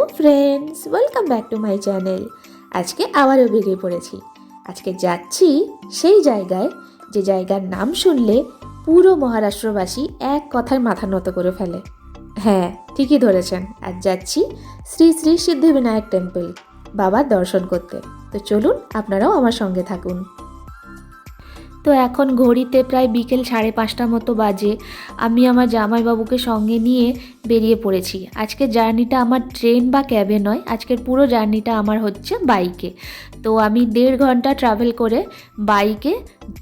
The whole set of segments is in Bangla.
Hello friends, welcome back to my channel. আজকে আবারও বেরিয়ে পড়েছি আজকে যাচ্ছি সেই জায়গায়, যে জায়গার নাম শুনলে পুরো মহারাষ্ট্রবাসী এক কথায় মাথা নত করে ফেলে। হ্যাঁ ঠিকই ধরেছেন। আজ যাচ্ছি শ্রী শ্রী সিদ্ধিবিনায়ক টেম্পল, বাবার দর্শন করতে। তো চলুন আপনারাও আমার সঙ্গে থাকুন। তো এখন ঘড়িতে প্রায় বিকেল সাড়ে পাঁচটা মতো বাজে। আমি আমার জামাইবাবুকে সঙ্গে নিয়ে বেরিয়ে পড়েছি। আজকের জার্নিটা আমার ট্রেন বা ক্যাবে নয়, আজকের পুরো জার্নিটা আমার হচ্ছে বাইকে। তো আমি দেড় ঘণ্টা ট্রাভেল করে বাইকে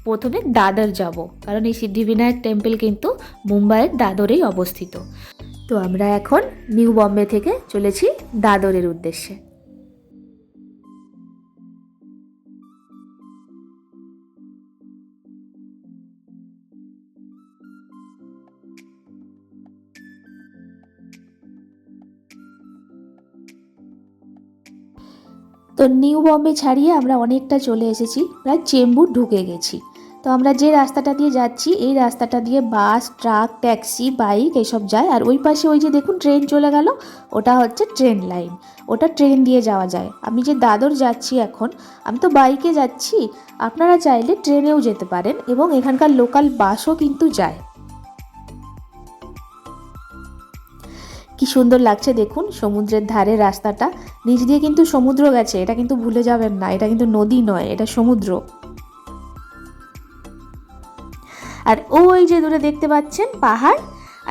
প্রথমে দাদর যাব, কারণ এই সিদ্ধিবিনায়ক টেম্পল কিন্তু মুম্বাইয়ের দাদরেই অবস্থিত। তো আমরা এখন নিউ বম্বে থেকে চলেছি দাদরের উদ্দেশ্যে। তো নিউ বম্বে ছাড়িয়ে আমরা অনেকটা চলে এসেছি, প্রায় চেম্বুর ঢুকে গেছি। তো আমরা যে রাস্তাটা দিয়ে যাচ্ছি, এই রাস্তাটা দিয়ে বাস, ট্রাক, ট্যাক্সি, বাইক এসব যায়। আর ওই পাশে ওই যে দেখুন ট্রেন চলে গেল, ওটা হচ্ছে ট্রেন লাইন। ওটা ট্রেন দিয়ে যাওয়া যায়। আমি যে দাদর যাচ্ছি এখন, আমি তো বাইকে যাচ্ছি। আপনারা চাইলে ট্রেনেও যেতে পারেন এবং এখানকার লোকাল বাসও কিন্তু যায়। কি সুন্দর লাগছে দেখুন, সমুদ্রের ধারে রাস্তাটা। নিচ দিয়ে কিন্তু সমুদ্র গেছে, এটা কিন্তু ভুলে যাবেন না, এটা কিন্তু নদী নয়, এটা সমুদ্র। আর ওই যে দূরে দেখতে পাচ্ছেন, পাহাড়।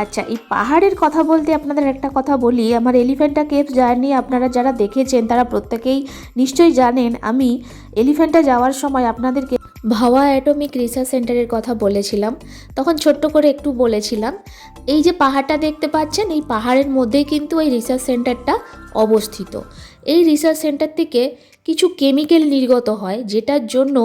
আচ্ছা এই পাহাড়ের কথা বলতে আপনাদের একটা কথা বলি। আমার এলিফ্যান্টা কেভ জার্নি আপনারা যারা দেখেছেন, তারা প্রত্যেকেই নিশ্চয়ই জানেন, আমি এলিফ্যান্টা যাওয়ার সময় আপনাদেরকে ভাওয়া অ্যাটমিক রিসার্চ সেন্টারের কথা বলেছিলাম। তখন ছোট্ট করে একটু বলেছিলাম, এই যে পাহাড়টা দেখতে পাচ্ছেন, এই পাহাড়ের মধ্যেই কিন্তু এই রিসার্চ সেন্টারটা অবস্থিত। এই রিসার্চ সেন্টার থেকে কিছু কেমিক্যাল নির্গত হয়, যেটার জন্য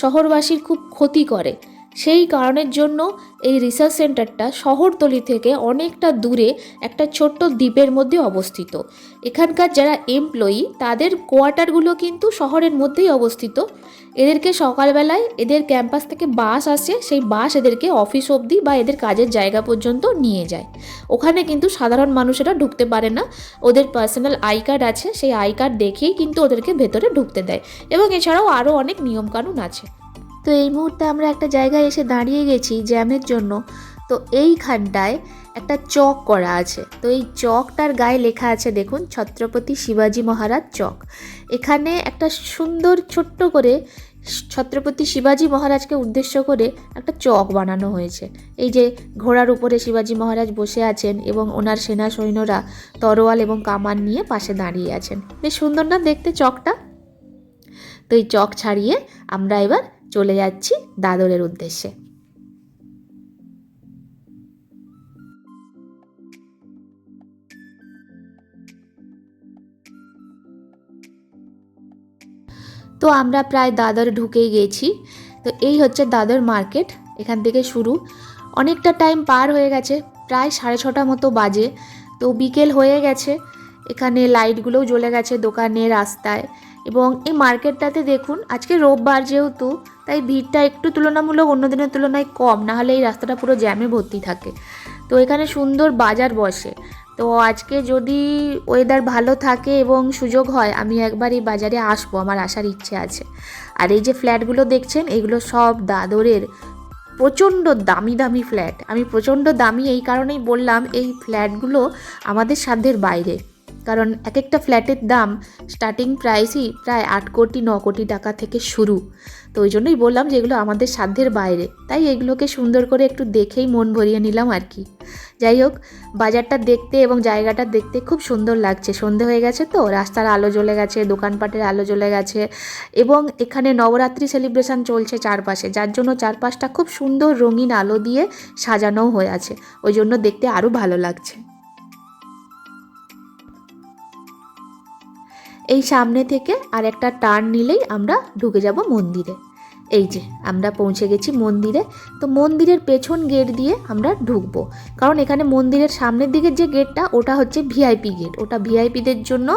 শহরবাসীর খুব ক্ষতি করে। সেই কারণের জন্য এই রিসার্চ সেন্টারটা শহরতলি থেকে অনেকটা দূরে একটা ছোট্ট দ্বীপের মধ্যে অবস্থিত। এখানকার যারা এমপ্লয়ি তাদের কোয়ার্টারগুলো কিন্তু শহরের মধ্যেই অবস্থিত। এদেরকে সকালবেলায় এদের ক্যাম্পাস থেকে বাস আসে, সেই বাস এদেরকে অফিস অবধি বা এদের কাজের জায়গা পর্যন্ত নিয়ে যায়। ওখানে কিন্তু সাধারণ মানুষেরা ঢুকতে পারে না। ওদের পার্সোনাল আই কার্ড আছে, সেই আই কার্ড দেখেই কিন্তু ওদেরকে ভেতরে ঢুকতে দেয়। এবং এছাড়াও আরও অনেক নিয়মকানুন আছে। তো এই মুহূর্তে আমরা একটা জায়গায় এসে দাঁড়িয়ে গেছি জ্যামের জন্য। তো এইখানটায় একটা চক করা আছে। তো এই চকটার গায়ে লেখা আছে দেখুন, ছত্রপতি শিবাজি মহারাজ চক। এখানে একটা সুন্দর ছোট্ট করে ছত্রপতি শিবাজি মহারাজকে উদ্দেশ্য করে একটা চক বানানো হয়েছে। এই যে ঘোড়ার উপরে শিবাজি মহারাজ বসে আছেন এবং ওনার সেনা সৈন্যরা তরোয়াল এবং কামান নিয়ে পাশে দাঁড়িয়ে আছেন। বেশ সুন্দর না দেখতে চকটা? তো এই চক ছাড়িয়ে আমরা এবার চলে যাচ্ছি দাদরের উদ্দেশ্যে। তো আমরা প্রায় দাদর ঢুকেই গেছি। তো এই হচ্ছে দাদর মার্কেট, এখান থেকে শুরু। অনেকটা টাইম পার হয়ে গেছে, প্রায় সাড়ে ছটা মতো বাজে। তো বিকেল হয়ে গেছে, এখানে লাইটগুলোও জ্বলে গেছে দোকানে রাস্তায়। এবং এই মার্কেটটাতে দেখুন, আজকে রোববার যেহেতু তাই ভিড়টা একটু তুলনামূলক অন্য দিনের তুলনায় কম না হলে এই রাস্তাটা পুরো জ্যামে ভর্তি থাকে। তো এখানে সুন্দর বাজার বসে। তো আজকে যদি ওয়েদার ভালো থাকে এবং সুযোগ হয়, আমি একবার এই বাজারে আসব, আমার আসার ইচ্ছে আছে। আর এই যে ফ্ল্যাটগুলো দেখছেন, এগুলো সব দাদরের প্রচণ্ড দামি দামি ফ্ল্যাট। আমি প্রচণ্ড দামি এই কারণেই বললাম, এই ফ্ল্যাটগুলো আমাদের সাধ্যের বাইরে। কারণ এক একটা ফ্ল্যাটের দাম স্টার্টিং প্রাইসই প্রায় আট কোটি, ন কোটি টাকা থেকে শুরু। তো ওই জন্যই বললাম যে এগুলো আমাদের সাধ্যের বাইরে। তাই এগুলোকে সুন্দর করে একটু দেখেই মন ভরিয়ে নিলাম আর কি। যাই হোক, বাজারটা দেখতে এবং জায়গাটা দেখতে খুব সুন্দর লাগছে। সন্ধে হয়ে গেছে তো, রাস্তার আলো জ্বলে গেছে, দোকানপাটের আলো জ্বলে গেছে এবং এখানে নবরাত্রি সেলিব্রেশন চলছে চারপাশে। যার জন্য চারপাশটা খুব সুন্দর রঙিন আলো দিয়ে সাজানোও হয়ে আছে। ওই জন্য দেখতে আরও ভালো লাগছে। এই সামনে থেকে আর একটা টার্ন নিলেই আমরা ঢুকে যাব মন্দিরে। এই যে, আমরা পৌঁছে গেছি মন্দিরে। তো মন্দিরের পেছন গেট দিয়ে আমরা ঢুকবো। কারণ এখানে মন্দিরের সামনের দিকের যে গেটটা, ওটা হচ্ছে ভিআইপি গেট। ওটা ভিআইপিদের জন্য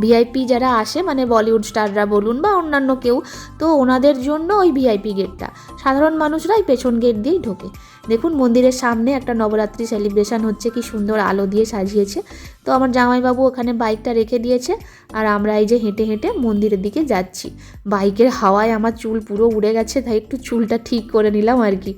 ভিআইপি যারা আসে মানে বলিউড স্টাররা বলুন বা অন্যান্য কেউ, তো ওনাদের জন্য ওই ভিআইপি গেটটা। সাধারণ মানুষরাই পেছন গেট দিয়েই ঢোকে। দেখুন, মন্দিরের সামনে একটা নবরাত্রি সেলিব্রেশন হচ্ছে, কি সুন্দর আলো দিয়ে সাজিয়েছে। তো আমার জামাইবাবু ওখানে বাইকটা রেখে দিয়েছে আর আমরা এই যে হেঁটে হেঁটে মন্দিরের দিকে যাচ্ছি। বাইকের হাওয়ায় আমার চুল পুরো উড়ে গেছে, তাই একটু চুলটা ঠিক করে নিলাম আর কি।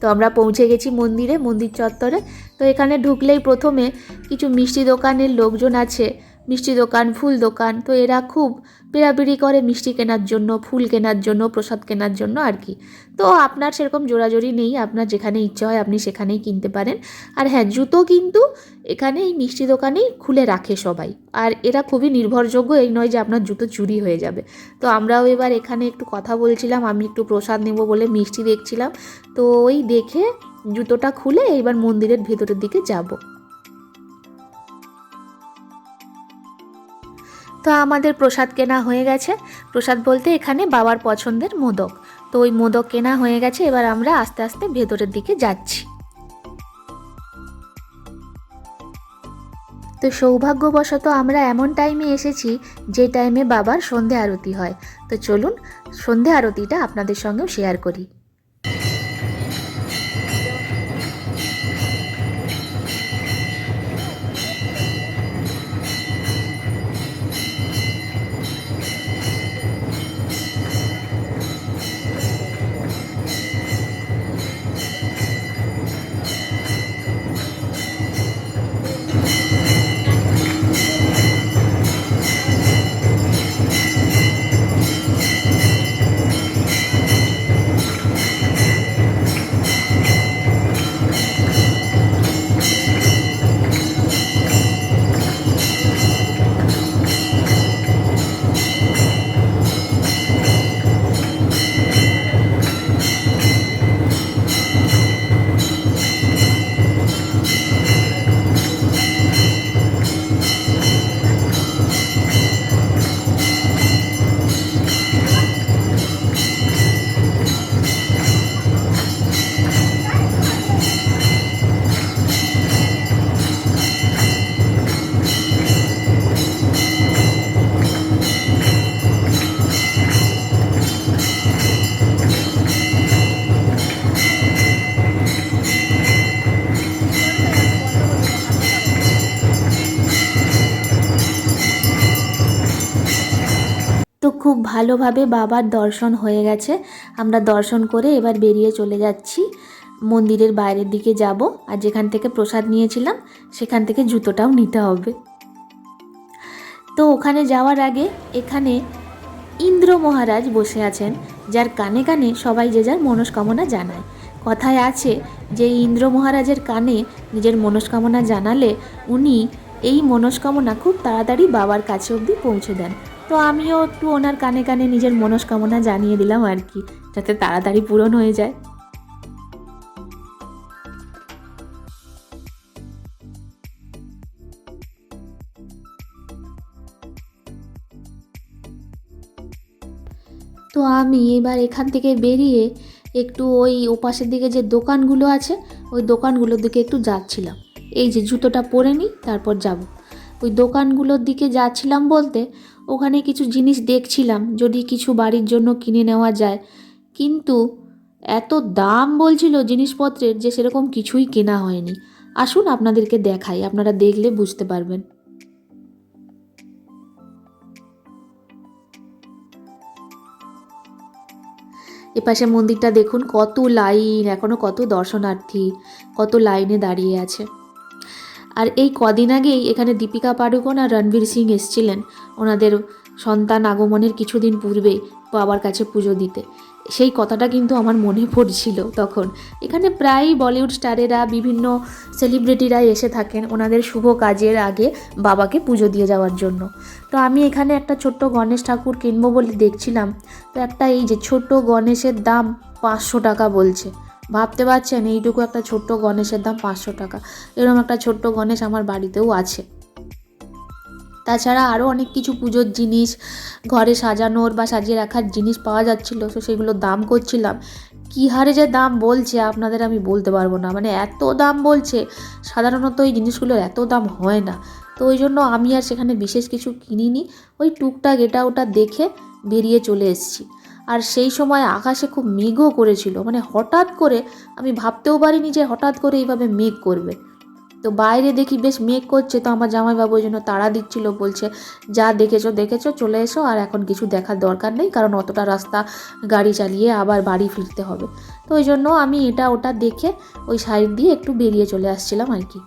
তো আমরা পৌঁছে গেছি মন্দিরে, মন্দির চত্বরে। তো এখানে ঢুকলেই প্রথমে কিছু মিষ্টি দোকানের লোকজন আছে, মিষ্টি দোকান, ফুল দোকান। তো এরা খুব বেড়াবেড়ি করে, মিষ্টি কেনার জন্য, ফুল কেনার জন্য, প্রসাদ কেনার জন্য আর কি। তো আপনার সেরকম জোরাজোরি নেই, আপনার যেখানে ইচ্ছা হয় আপনি সেখানেই কিনতে পারেন। আর হ্যাঁ জুতো কিন্তু এখানে এই মিষ্টি দোকানেই খুলে রাখে সবাই। আর এরা খুবই নির্ভরযোগ্য, এই নয় যে আপনার জুতো চুরি হয়ে যাবে। তো আমরাও এবার এখানে একটু কথা বলছিলাম, আমি একটু প্রসাদ নেব বলে মিষ্টি দেখছিলাম। তো ওই দেখে জুতোটা খুলে এবার মন্দিরের ভেতরের দিকে যাব। তো আমাদের প্রসাদ কেনা হয়ে গেছে। প্রসাদ বলতে এখানে বাবার পছন্দের মোদক। তো ওই মোদক কেনা হয়ে গেছে, এবার আমরা আস্তে আস্তে ভেতরের দিকে যাচ্ছি। তো সৌভাগ্যবশত আমরা এমন টাইমে এসেছি, যে টাইমে বাবার সন্ধে আরতি হয়। তো চলুন, সন্ধে আরতিটা আপনাদের সঙ্গেও শেয়ার করি। ভালোভাবে বাবার দর্শন হয়ে গেছে। আমরা দর্শন করে এবার বেরিয়ে চলে যাচ্ছি। মন্দিরের বাইরের দিকে যাব আর যেখান থেকে প্রসাদ নিয়েছিলাম, সেখান থেকে জুতোটাও নিতে হবে। তো ওখানে যাওয়ার আগে এখানে ইন্দ্র মহারাজ বসে আছেন, যার কানে কানে সবাই যে যার মনস্কামনা জানায়। কথায় আছে যে, ইন্দ্র মহারাজের কানে নিজের মনস্কামনা জানালে উনি এই মনস্কামনা খুব তাড়াতাড়ি বাবার কাছে অবধি পৌঁছে দেন। তো আমিও একটু ওনার কানে কানে নিজের মনস্কামনা জানিয়ে দিলাম আর কি, যাতে তাড়াতাড়ি পূরণ হয়ে যায়। তো আমি এবার এখান থেকে বেরিয়ে একটু ওই ওপাশের দিকে যে দোকানগুলো আছে, ওই দোকানগুলোর দিকে একটু যাচ্ছিলাম। এই যে জুতোটা পরে নিই, তারপর যাব। ওই দোকানগুলোর দিকে যাচ্ছিলাম বলতে, ওখানে কিছু জিনিস দেখছিলাম, যদি কিছু বাড়ির জন্য কিনে নেওয়া যায়। কিন্তু এত দাম বলছিল জিনিসপত্রের যে সেরকম কিছুই কেনা হয়নি। আসুন আপনাদেরকে দেখাই, আপনারা দেখলে বুঝতে পারবেন। এপাশে মন্দিরটা দেখুন, কত লাইন এখনও কত দর্শনার্থী, কত লাইনে দাঁড়িয়ে আছে। আর এই কদিন আগেই এখানে দীপিকা পাড়ুকোন আর রণবীর সিং এসছিলেন। ওনাদের সন্তান আগমনের কিছুদিন পূর্বেই বাবার কাছে পুজো দিতে। সেই কথাটা কিন্তু আমার মনে পড়ছিল তখন। এখানে প্রায়ই বলিউড স্টারেরা, বিভিন্ন সেলিব্রিটিরা এসে থাকেন ওনাদের শুভ কাজের আগে বাবাকে পুজো দিয়ে যাওয়ার জন্য। তো আমি এখানে একটা ছোট্ট গণেশ ঠাকুর কিনবো বলে দেখছিলাম। তো একটা এই যে ছোট্ট গণেশের দাম পাঁচশো টাকা বলছে। ভাবতে পারছেন এইটুকু একটা ছোট্ট গণেশের দাম পাঁচশো টাকা। এরকম একটা ছোট্ট গণেশ আমার বাড়িতেও আছে। তাছাড়া আরও অনেক কিছু পুজোর জিনিস, ঘরে সাজানোর বা সাজিয়ে রাখার জিনিস পাওয়া যাচ্ছিল, তো সেগুলোর দাম করছিলাম। কী হারে যে দাম বলছে আপনাদের আমি বলতে পারব না। মানে এত দাম বলছে, সাধারণত এই জিনিসগুলোর এত দাম হয় না। তো ওই জন্য আমি আর সেখানে বিশেষ কিছু কিনিনি। ওই টুকটাক এটা ওটা দেখে বেরিয়ে চলে এসেছি। আর সেই সময় আকাশে খুব মেঘও করেছিল। মানে হঠাৎ করে আমি ভাবতেও পারিনি যে হঠাৎ করে এইভাবে মেঘ করবে। তো বাইরে দেখি বেশ মেঘ করছে, তো আমার জামাইবাবু ওই জন্য তাড়া দিচ্ছিল, বলছে, যা দেখেছ দেখেছ, চলে এসো, আর এখন কিছু দেখার দরকার নেই, কারণ অতটা রাস্তা গাড়ি চালিয়ে আবার বাড়ি ফিরতে হবে। তো ওই জন্য আমি এটা ওটা দেখে ওই সাইড দিয়ে একটু বেরিয়ে চলে আসছিলাম আর কি।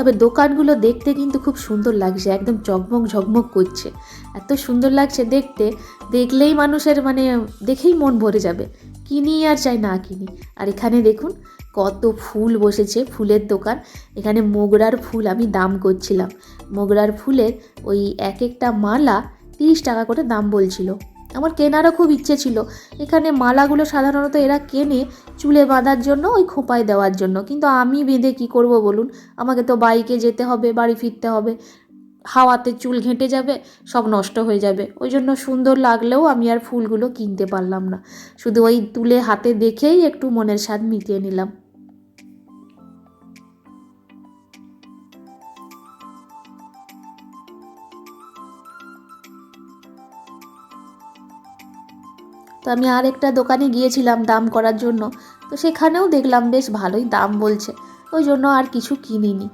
তবে দোকানগুলো দেখতে কিন্তু খুব সুন্দর লাগছে, একদম ঝকমক ঝকমক করছে। এত সুন্দর লাগছে দেখতে, দেখলেই মানুষের মানে দেখেই মন ভরে যাবে, কিনি আর চাই না কিনি। আর এখানে দেখুন, কত ফুল বসেছে, ফুলের দোকান। এখানে মোগরার ফুল আমি দাম করছিলাম। মোগরার ফুলের ওই এক একটা মালা তিরিশ টাকা করে দাম বলছিল। আমার কেনারও খুব ইচ্ছে ছিল। এখানে মালাগুলো সাধারণত এরা কেনে চুলে বাঁধার জন্য, ওই খোঁপায় দেওয়ার জন্য। কিন্তু আমি বেঁধে কি করব বলুন? আমাকে তো বাইকে যেতে হবে, বাড়ি ফিরতে হবে। হাওয়াতে চুল ঘেঁটে যাবে, সব নষ্ট হয়ে যাবে। ওই জন্য সুন্দর লাগলেও আমি আর ফুলগুলো কিনতে পারলাম না। শুধু ওই তুলে হাতে দেখেই একটু মনের স্বাদ মিটিয়ে নিলাম। তো আমি আর একটা দোকানে গিয়েছিলাম দাম করার জন্য। তো সেখানেও দেখলাম বেশ ভালোই দাম বলছে। ওই জন্য আর কিছু কিনিনি।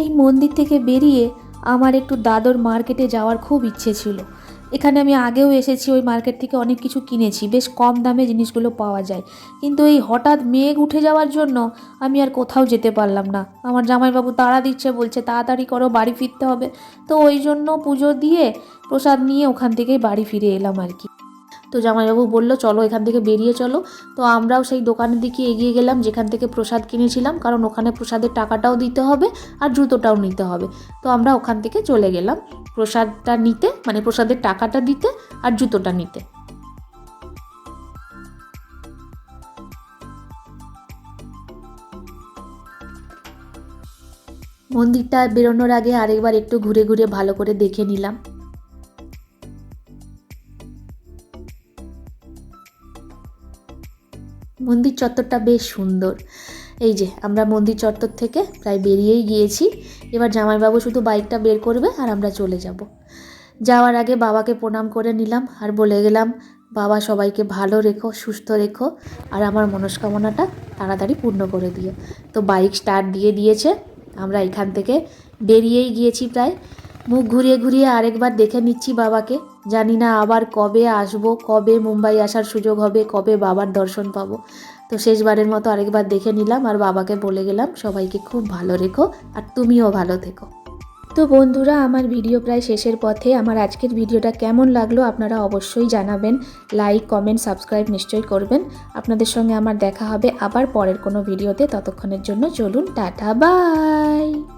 এই মন্দির থেকে বেরিয়ে আমার একটু দাদর মার্কেটে যাওয়ার খুব ইচ্ছে ছিল। এখানে আমি আগেও এসেছি, ওই মার্কেট থেকে অনেক কিছু কিনেছি, বেশ কম দামে জিনিসগুলো পাওয়া যায়। কিন্তু এই হঠাৎ মেঘ উঠে যাওয়ার জন্য আমি আর কোথাও যেতে পারলাম না। আমার জামাইবাবু তাড়া দিচ্ছে, বলছে, তাড়াতাড়ি করো, বাড়ি ফিরতে হবে। তো ওই জন্য পুজো দিয়ে প্রসাদ নিয়ে ওখান থেকেই বাড়ি ফিরে এলাম আর কি। তো জামাইবাবু বলল, চলো এখান থেকে বেরিয়ে চলো। তো আমরাও সেই দোকানের দিকে এগিয়ে গেলাম, যেখান থেকে প্রসাদ কিনেছিলাম, কারণ ওখানে প্রসাদের টাকাটাও দিতে হবে আর জুতোটাও নিতে হবে। তো আমরা ওখান থেকে চলে গেলাম প্রসাদটা নিতে মানে প্রসাদের টাকাটা দিতে আর জুতোটা নিতে। মন্দিরটা বেরোনোর আগে আরেকবার একটু ঘুরে ঘুরে ভালো করে দেখে নিলাম। মন্দির চত্বরটা বেশ সুন্দর। এই যে, আমরা মন্দির চত্বর থেকে প্রায় বেরিয়েই গিয়েছি। এবার জামাইবাবু শুধু বাইকটা বের করবে আর আমরা চলে যাব। যাওয়ার আগে বাবাকে প্রণাম করে নিলাম আর বলে গেলাম, বাবা, সবাইকে ভালো রেখো, সুস্থ রেখো আর আমার মনস্কামনাটা তাড়াতাড়ি পূর্ণ করে দিও। তো বাইক স্টার্ট দিয়ে দিয়েছে। আমরা এখান থেকে বেরিয়েই গিয়েছি প্রায়। মুখ ঘুরিয়ে ঘুরিয়ে আরেকবার দেখে নিচ্ছি বাবাকে। জানি না আবার কবে আসব, কবে মুম্বাই আসার সুযোগ হবে, কবে বাবার দর্শন পাবো। তো শেষবারের মতো আরেকবার দেখে নিলাম আর বাবাকে বলে গেলাম, সবাইকে খুব ভালো রেখো আর তুমিও ভালো থেকো। তো বন্ধুরা, আমার ভিডিও প্রায় শেষের পথে। আমার আজকের ভিডিওটা কেমন লাগল আপনারা অবশ্যই জানাবেন। লাইক, কমেন্ট, সাবস্ক্রাইব নিশ্চয়ই করবেন। আপনাদের সঙ্গে আমার দেখা হবে আবার পরের কোনো ভিডিওতে। ততক্ষণের জন্য চলুন, টাটা, বাই!